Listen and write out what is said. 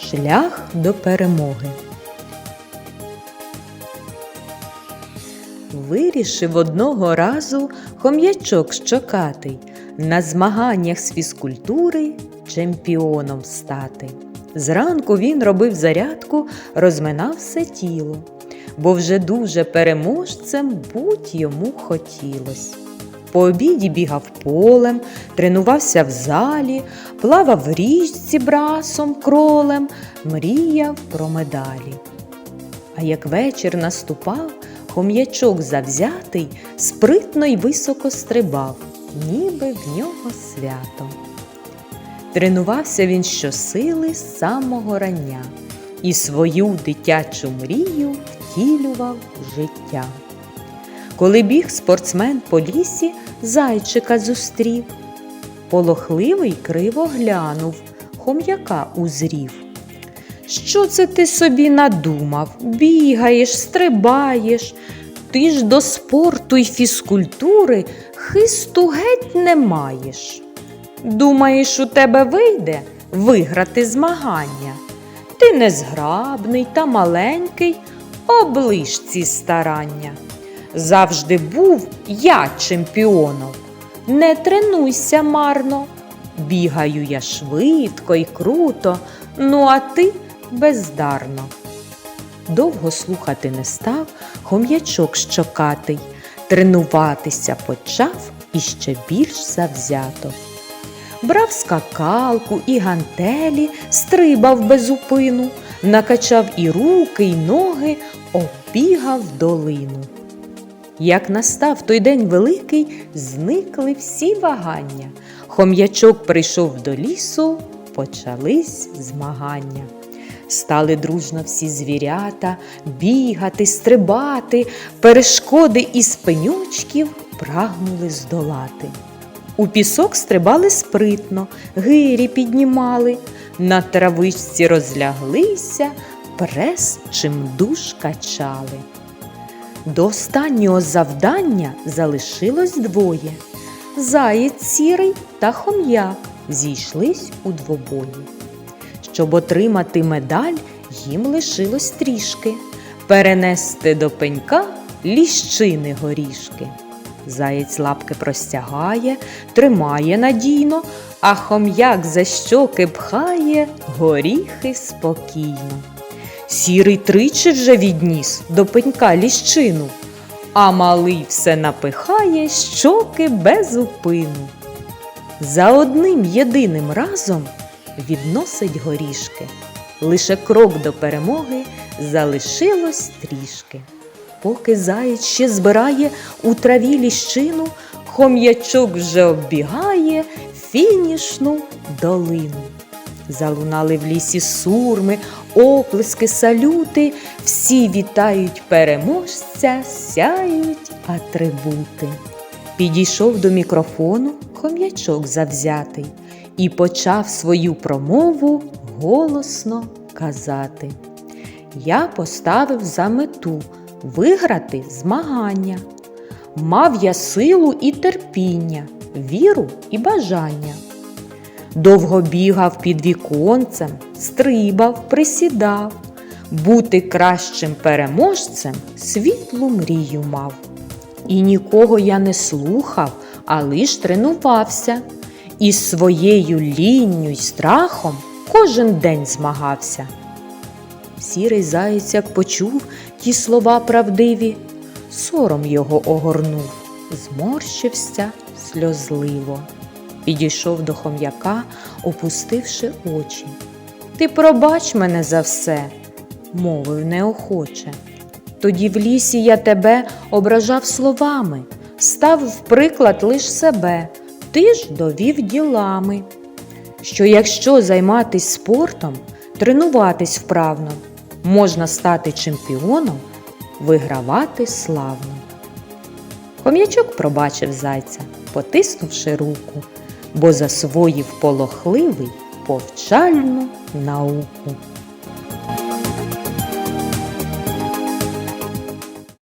Шлях до перемоги. Вирішив одного разу хом'ячок щокатий на змаганнях з фізкультури чемпіоном стати. Зранку він робив зарядку, розминав все тіло, бо вже дуже переможцем будь йому хотілось. По обіді бігав полем, тренувався в залі, плавав в річці брасом, кролем, мріяв про медалі. А як вечір наступав, хом'ячок завзятий, спритно й високо стрибав, ніби в нього свято. Тренувався він щосили з самого рання і свою дитячу мрію втілював життя. Коли біг спортсмен по лісі, зайчика зустрів. Полохливий криво глянув, хом'яка узрів. Що це ти собі надумав? Бігаєш, стрибаєш. Ти ж до спорту й фізкультури хисту геть не маєш. Думаєш, у тебе вийде виграти змагання? Ти незграбний та маленький, оближ ці старання. Завжди був я чемпіоном. Не тренуйся марно. Бігаю я швидко й круто, ну а ти бездарно. Довго слухати не став, хом'ячок щокатий, тренуватися почав іще більш завзято. Брав скакалку і гантелі, стрибав без упину, накачав і руки, й ноги, оббігав долину. Як настав той день великий, зникли всі вагання. Хом'ячок прийшов до лісу, почались змагання. Стали дружно всі звірята, бігати, стрибати, перешкоди із пенючків прагнули здолати. У пісок стрибали спритно, гирі піднімали, на травичці розляглися, прес чим душ качали. До останнього завдання залишилось двоє. Заєць сірий та хом'як зійшлись у двобої. Щоб отримати медаль, їм лишилось трішки перенести до пенька ліщини горішки. Заєць лапки простягає, тримає надійно, а хом'як за щоки пхає горіхи спокійно. Сірий тричі вже відніс до пенька ліщину, а малий все напихає щоки без упину. За одним єдиним разом відносить горішки. Лише крок до перемоги залишилось трішки. Поки заєць ще збирає у траві ліщину, хом'ячок вже оббігає фінішну долину. Залунали в лісі сурми, оплески, салюти, всі вітають переможця, сяють атрибути. Підійшов до мікрофону хом'ячок завзятий і почав свою промову голосно казати. Я поставив за мету виграти змагання. Мав я силу і терпіння, віру і бажання. Довго бігав під віконцем, стрибав, присідав. Бути кращим переможцем світлу мрію мав. І нікого я не слухав, а лиш тренувався. І своєю лінню й страхом кожен день змагався. Сірий заєць, як почув ті слова правдиві, сором його огорнув, зморщився сльозливо. Підійшов до хом'яка, опустивши очі. Ти пробач мене за все, мовив неохоче. Тоді в лісі я тебе ображав словами, став в приклад лиш себе, ти ж довів ділами. Що якщо займатись спортом, тренуватись вправно, можна стати чемпіоном, вигравати славно. Хом'ячок пробачив зайця, потиснувши руку, бо засвоїв полохливий повчальну науку.